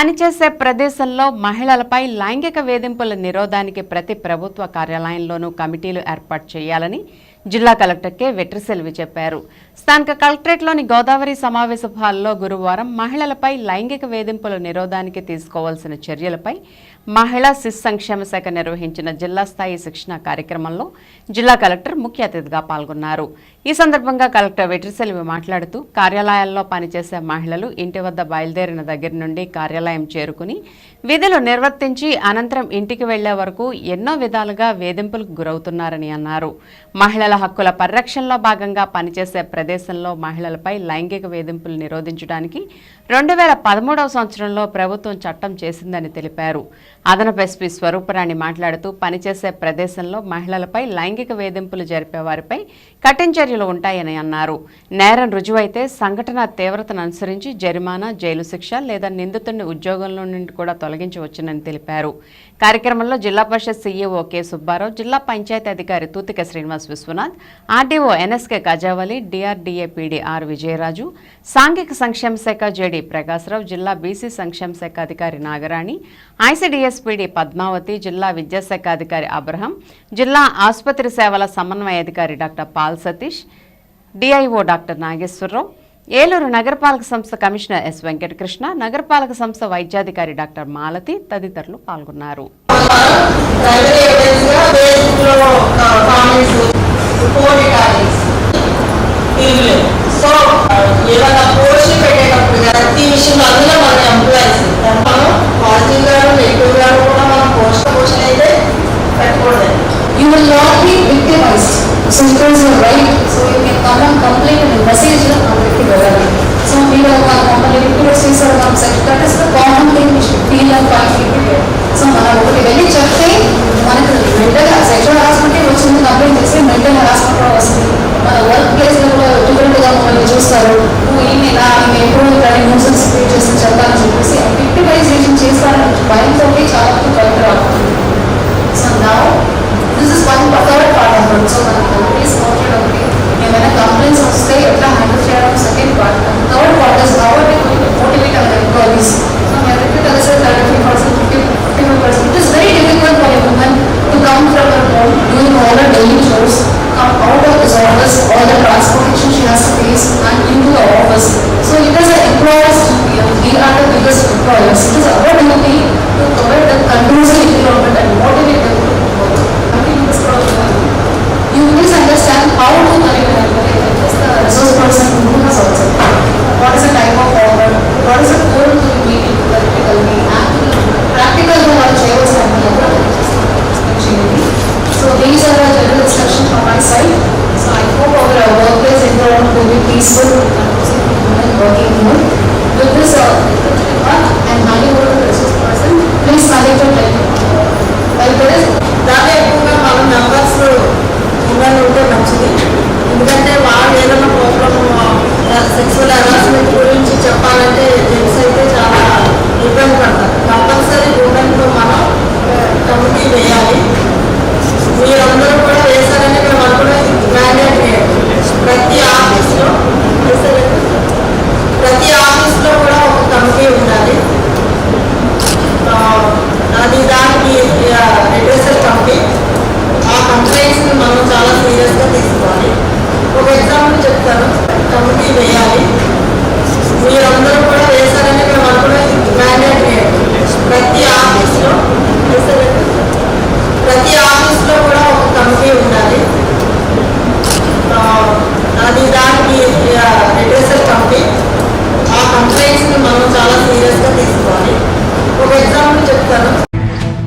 పనిచేసే ప్రదేశంలో మహిళలపై లైంగిక వేధింపుల నిరోధానికి ప్రతి ప్రభుత్వ కార్యాలయంలోనూ కమిటీలు ఏర్పాటు చేయాలని జిల్లా కలెక్టర్ కె వెట్రిసెల్వి చెప్పారు. స్థానిక కలెక్టరేట్లోని గోదావరి సమావేశ హాల్లో గురువారం మహిళలపై లైంగిక వేధింపుల నిరోధానికి తీసుకోవాల్సిన చర్యలపై మహిళా శిశు సంక్షేమ శాఖ నిర్వహించిన జిల్లా స్థాయి శిక్షణ కార్యక్రమంలో జిల్లా కలెక్టర్ ముఖ్య అతిథిగా పాల్గొన్నారు. ఈ సందర్భంగా కలెక్టర్ వెట్రిసెల్వి మాట్లాడుతూ కార్యాలయాల్లో పనిచేసే మహిళలు ఇంటి వద్ద బయలుదేరిన దగ్గర నుండి కార్యాలయం చేరుకుని విధులు నిర్వర్తించి అనంతరం ఇంటికి వెళ్ళే వరకు ఎన్నో విధాలుగా వేధింపులకు గురవుతున్నారని అన్నారు. మహిళల హక్కుల పరిరక్షణలో భాగంగా పనిచేసే ప్రదేశంలో మహిళలపై లైంగిక వేధింపులు నిరోధించడానికి రెండు వేల పదమూడవ సంవత్సరంలో ప్రభుత్వం చట్టం చేసిందని తెలిపారు. అదనపు ఎస్పీ స్వరూపరాణి మాట్లాడుతూ పనిచేసే ప్రదేశంలో మహిళలపై లైంగిక వేధింపులు జరిపే వారిపై కఠిన చర్యలు ఉంటాయని అన్నారు. నేరం రుజువైతే సంఘటన తీవ్రతను అనుసరించి జరిమానా జైలు శిక్ష లేదా నిందితుడిని ఉద్యోగంలో నుండి కూడా తొలగించవచ్చునని తెలిపారు. కార్యక్రమంలో జిల్లా పరిషత్ సీఈఓ కె సుబ్బారావు జిల్లా పంచాయతీ అధికారి Toothika Srinivas Viswanath RDO NSK Khajavali DRDA PD R Vijayaraju సాంఘిక సంక్షేమ శాఖ జేడీ ప్రకాశ్రావు జిల్లా బీసీ సంక్షేమ శాఖ అధికారి నాగరాణి ఐసిడిఎస్పిడి పద్మావతి జిల్లా విద్యాశాఖ అధికారి అబ్రహం జిల్లా ఆసుపత్రి సేవల సమన్వయ అధికారి doctor Paul Satish DIO doctor Nageswararao Eluru నగరపాలక సంస్థ కమిషనర్ ఎస్ వెంకటకృష్ణ నగరపాలక సంస్థ వైద్యాధికారి డాక్టర్ మాలతి తదితరులు పాల్గొన్నారు. right. So you can come and complain and message the community government. So we will complain to the sister comes and that is the common thing we should feel and find people. So మనం ఒకటి వెళ్ళి చెప్తే మనకు mental sexual hospital వచ్చింది complaint చేస్తే mental hospital వస్తుంది మన work ప్లేస్లో కూడా డిఫరెంట్గా మనల్ని చూస్తారు ఈమెనా ఈమె ఎప్పుడు ఇక్కడ న్యూసెన్స్ క్రియేట్ చేసి చెప్పాలని చెప్పేసి విక్టిమైజేషన్ చేస్తారని భయంతో చాలా Deus nos para അങ്ങനെയുള്ള പ്രോബ്ലം സെക്സ്വൽ ഹറാസ്മെന്റ്